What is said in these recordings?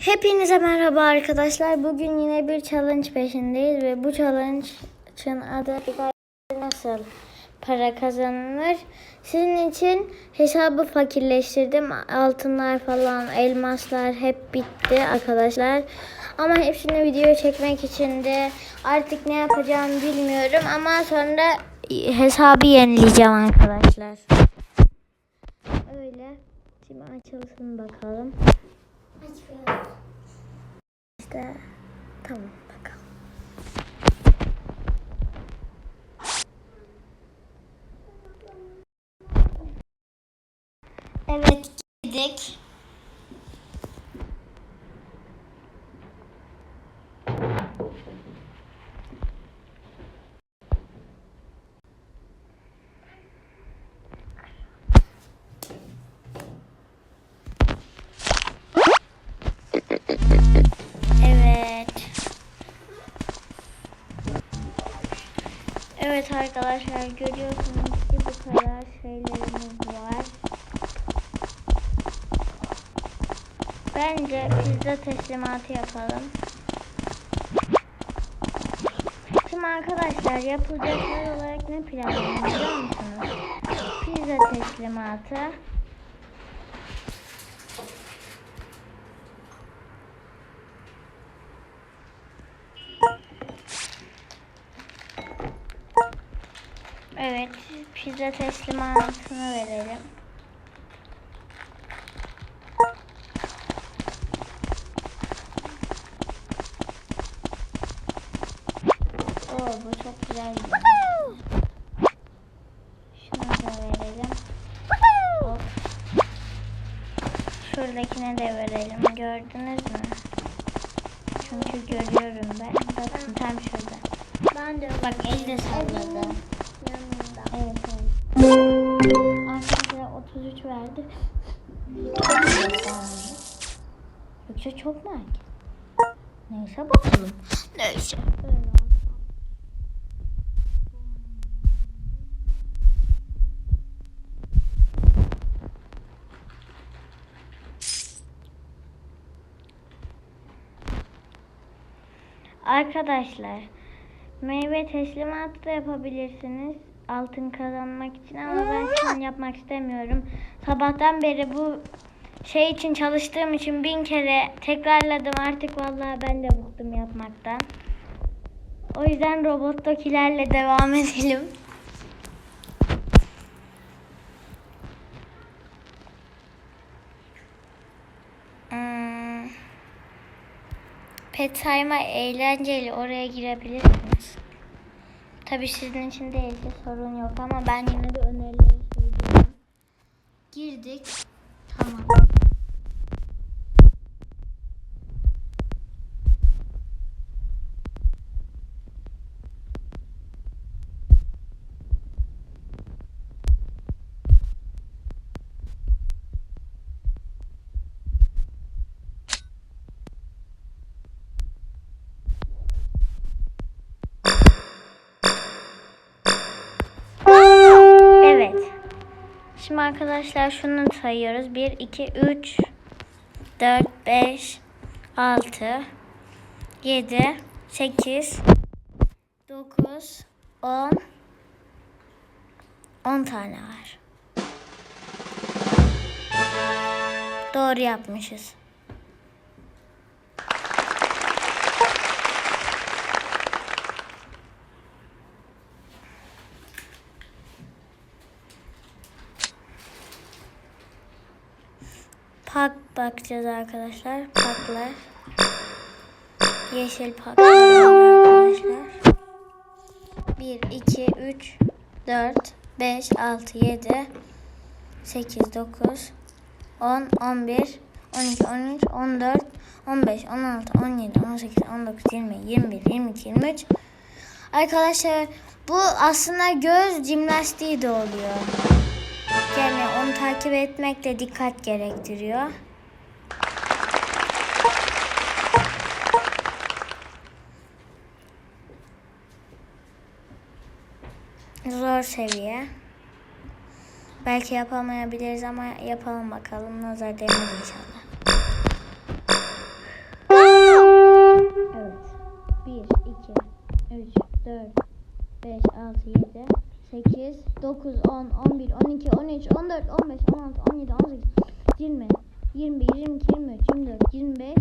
Hepinize merhaba arkadaşlar. Bugün yine bir challenge peşindeyiz ve bu challenge'ın adı nasıl para kazanılır. Sizin için hesabı fakirleştirdim. Altınlar falan, elmaslar hep bitti arkadaşlar. Ama hepsini video çekmek için de artık ne yapacağımı bilmiyorum ama sonra hesabı yenileyeceğim arkadaşlar. Öyle. Şimdi açılsın bakalım. çıkıyoruz. Arkadaşlar görüyorsunuz ki bu kadar şeylerimiz var. Bence pizza teslimatı yapalım. Şimdi arkadaşlar yapılacaklar olarak ne planlıyorum biliyor musunuz? Pizza teslimatı. Evet, pizza teslimatını verelim. Oo, bu çok güzel. Şunu da verelim. Hop. Şuradakine de verelim. Gördünüz mü? Çünkü görüyorum ben. Bakın tam şurada. Ben de Bak el de salladı. yanında. Evet evet. Arkadaşlar 33 verdi. Yoksa çok mu erken? Neyse bakalım. Neyse. Arkadaşlar meyve teslimatı da yapabilirsiniz altın kazanmak için ama ben şu yapmak istemiyorum. Sabahtan beri bu şey için çalıştığım için bin kere tekrarladım artık vallahi ben de bıktım yapmaktan. O yüzden robottokilerle devam edelim. Hmm. Pet sayma eğlenceli oraya girebilirsiniz. Tabii sizin için değilse sorun yok ama ben yine de önerileri söylüyorum. Girdik. Tamam. Evet. Şimdi arkadaşlar şunu sayıyoruz. 1, 2, 3, 4, 5, 6, 7, 8, 9, 10, 10 tane var. Doğru yapmışız. Pak bakacağız arkadaşlar. Paklar. Yeşil paklar arkadaşlar. 1, 2, 3, 4, 5, 6, 7, 8, 9, 10, 11, 12, 13, 14, 15, 16, 17, 18, 19, 20, 21, 22, 23. Arkadaşlar bu aslında göz jimnastiği de oluyor yani onu takip etmek de dikkat gerektiriyor. Zor seviye. Belki yapamayabiliriz ama yapalım bakalım. Nazar değmez inşallah. Evet. 1, 2, 3, 4, 5, 6, 7, 9, 10, 11, 12, 13, 14, 15, 16, 17, 18, 20, 21, 22, 23, 24, 25,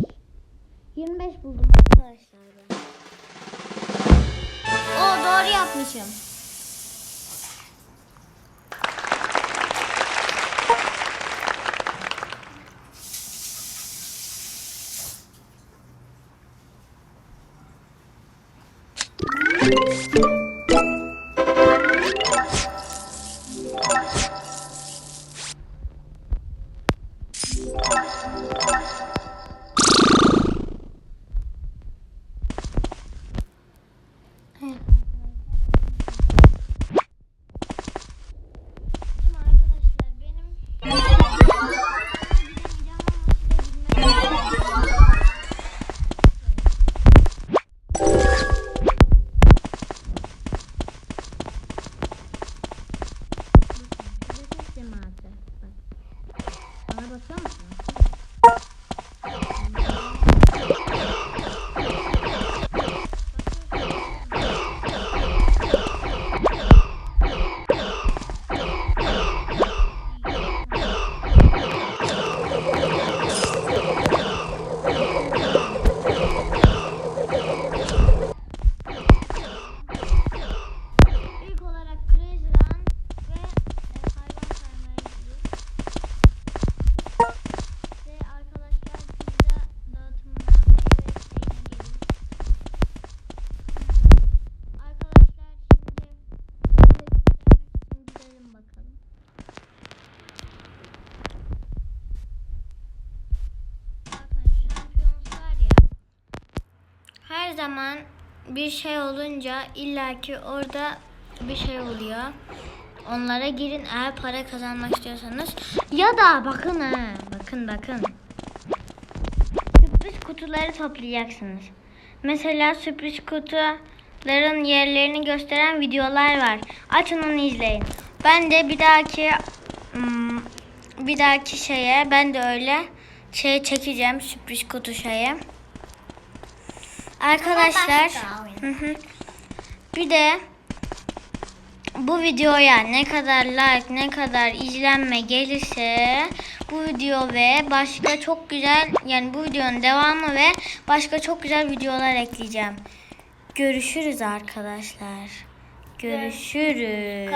25 buldum arkadaşlar. O doğru yapmışım. what's up? Zaman bir şey olunca illaki orada bir şey oluyor. Onlara girin eğer para kazanmak istiyorsanız. Ya da bakın ha. Bakın bakın. Sürpriz kutuları toplayacaksınız. Mesela sürpriz kutuların yerlerini gösteren videolar var. Açın onu izleyin. Ben de bir dahaki hmm, bir dahaki şeye ben de öyle şey çekeceğim sürpriz kutu şeye. Arkadaşlar hı hı. bir de bu videoya ne kadar like ne kadar izlenme gelirse bu video ve başka çok güzel yani bu videonun devamı ve başka çok güzel videolar ekleyeceğim. Görüşürüz arkadaşlar. Görüşürüz.